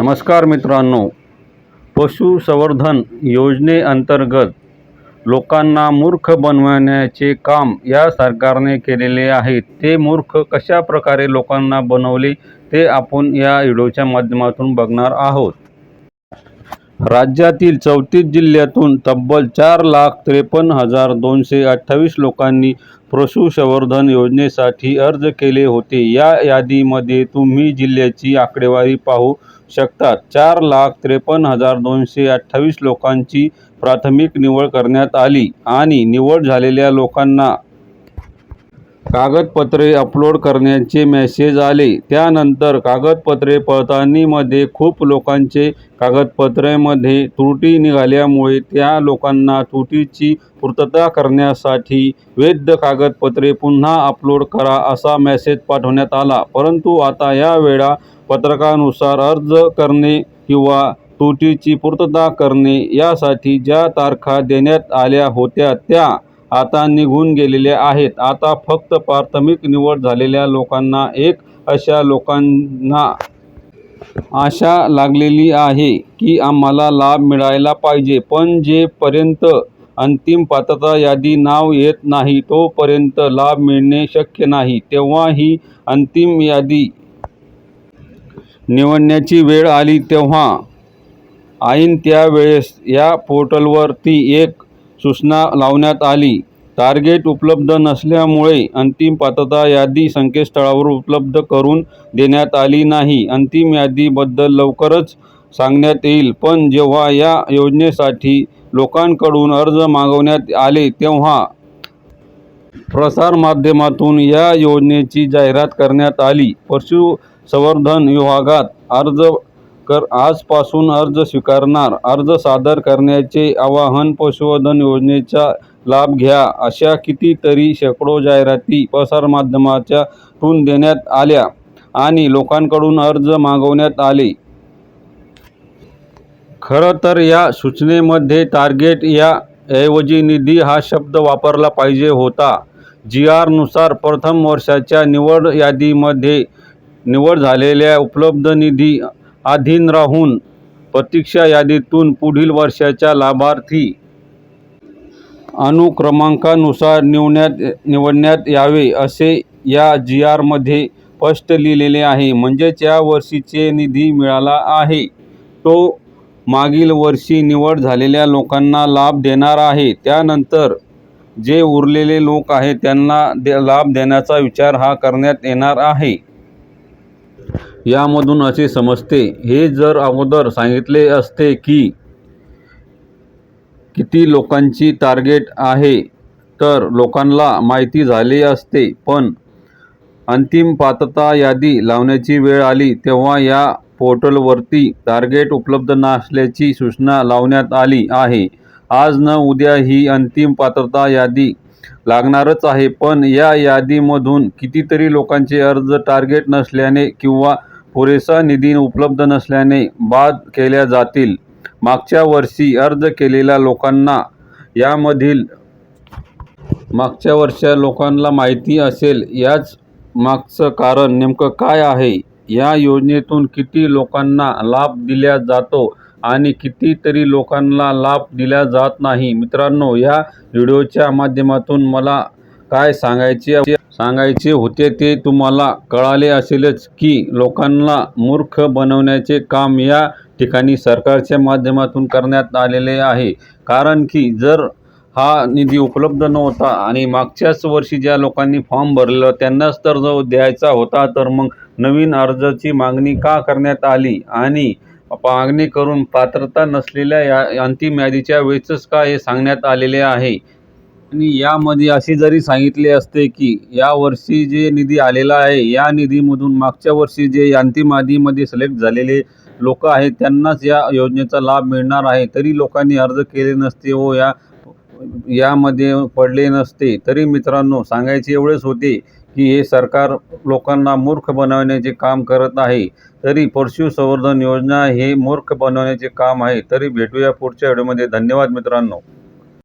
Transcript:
नमस्कार मित्रांनो पशुसंवर्धन योजनेअंतर्गत लोकांना मूर्ख बनवण्याचे काम या सरकारने केलेले आहे. ते मूर्ख कशा प्रकारे लोकांना बनवले ते आपण या व्हिडिओच्या माध्यमातून बघणार आहोत. राज्यातील चौतीस जिल्ह्यातून तब्बल चार लाख त्रेपन्न हजार दोनशे अठ्ठावीस लोकांनी पशुसंवर्धन योजनेसाठी अर्ज केले होते. या यादीमध्ये तुम्ही जिल्ह्याची आकडेवारी पाहू शकता. चार लाख त्रेपन्न हजार दोनशे अठ्ठावीस लोकांची प्राथमिक निवड करण्यात आली आणि निवड झालेल्या लोकांना कागदपत्रे अपलोड करण्याचे मेसेज आले. त्यानंतर कागदपत्रे पडताळणीमध्ये खूप लोकांचे कागदपत्रेमध्ये त्रुटी निघाल्यामुळे त्या लोकांना त्रुटीची पूर्तता करण्यासाठी वैध कागदपत्रे पुन्हा अपलोड करा असा मेसेज पाठवण्यात आला. परंतु आता या वेळा पत्रकानुसार अर्ज करणे किंवा त्रुटीची पूर्तता करणे यासाठी ज्या तारखा देण्यात आल्या होत्या त्या आता निघून गेलेले आहेत. आता फक्त प्राथमिक निवड झालेल्या लोकांना एक अशा लोकांना आशा लागलेली आहे की आम्हाला लाभ मिळायला पाहिजे. पण जेपर्यंत अंतिम पात्रता यादी नाव येत नाही तोपर्यंत लाभ मिळणे शक्य नाही. तेव्हा ही अंतिम यादी निवडण्याची वेळ आली तेव्हा ऐन त्यावेळेस या पोर्टलवर ती एक सूचना लावण्यात आली. टार्गेट उपलब्ध नसल्यामुळे अंतिम पात्रता यादी संकेतस्थळावर उपलब्ध करून देण्यात आली नाही. अंतिम यादीबद्दल लवकरच सांगण्यात येईल पण जेव्हा या योजनेसाठी लोकांकडून अर्ज मागवण्यात आले तेव्हा प्रसारमाध्यमातून या योजनेची जाहिरात करण्यात आली. पशुसंवर्धन विभागात अर्ज कर आजपासून अर्ज स्वीकारणार. अर्ज सादर करण्याचे आवाहन पशुधन योजनेचा लाभ घ्या अशा कितीतरी शेकडो जाहिराती प्रसारमाध्यमाच्यातून देण्यात आल्या आणि लोकांकडून अर्ज मागवण्यात आले. खरं तर या सूचनेमध्ये टार्गेट या ऐवजी निधी हा शब्द वापरला पाहिजे होता. जी आरनुसार प्रथम वर्षाच्या निवड यादीमध्ये निवड झालेल्या उपलब्ध निधी अधीन राहून प्रतीक्षा यादीतून पुढील वर्षाच्या लाभार्थी अनुक्रमांकानुसार निवण्यात निवडण्यात यावे असे या जी आरमध्ये स्पष्ट लिहिलेले आहे. म्हणजेच या वर्षीचे निधी मिळाला आहे. तो मागील वर्षी निवड झालेल्या लोकांना लाभ देणार आहे. त्यानंतर जे उरलेले लोक आहेत त्यांना दे लाभ देण्याचा विचार हा करण्यात येणार आहे. यामधून असे समजते हे जर अगोदर सांगितले असते की किती लोकांची टार्गेट आहे तर लोकांना माहिती झाली असते. पण अंतिम पात्रता यादी लावण्याची वेळ आली तेव्हा या पोर्टलवरती टार्गेट उपलब्ध नसल्याची सूचना लावण्यात आली आहे. आज न उद्या ही अंतिम पात्रता यादी लागणारच आहे पण या यादीमधून कितीतरी लोकांचे अर्ज टार्गेट नसल्याने किंवा पुरेसा निधी उपलब्ध नसल्याने बाद केल्या जातील. मागच्या वर्षी अर्ज केलेल्या लोकांना यामधील मागच्या वर्षा लोकांना माहिती असेल याच मागचं कारण नेमकं काय आहे? या योजनेतून किती लोकांना लाभ दिला जातो आणि कितीतरी लोकांना लाभ दिला जात नाही? मित्रांनो या व्हिडिओच्या माध्यमातून मला काय सांगायचे सांगायचे होते ते तुम्हाला कळाले असेलच की लोकांना मूर्ख बनवण्याचे काम या ठिकाणी सरकारच्या माध्यमातून करण्यात आलेले आहे. कारण की जर हा निधी उपलब्ध नव्हता आणि मागच्याच वर्षी ज्या लोकांनी फॉर्म भरलेला त्यांनाच तर जो द्यायचा होता तर मग नवीन अर्जाची मागणी का करण्यात आली? आणि मागणी करून पात्रता नसलेल्या या अंतिम यादीच्या वेळेसच का हे सांगण्यात आलेले आहे? आणि यामध्ये असे जरी सांगितले असते की या वर्षी जे निधी आलेला आहे या निधीमधून मागच्या वर्षी जे अंतिम यादीमध्ये सिलेक्ट झालेले लोक आहेत त्यांनाच या योजनेचा लाभ मिळणार आहे. तरी लोकांनी अर्ज केले नसते व या यामध्ये पडले नसते. तरी मित्रांनो सांगायचे एवढेच होते की हे सरकार लोकांना मूर्ख बनवण्याचे काम करत आहे. तरी पशुसंवर्धन योजना हे मूर्ख बनवण्याचे काम आहे. तरी भेटूया पुढच्या व्हिडिओमध्ये धन्यवाद मित्रांनो.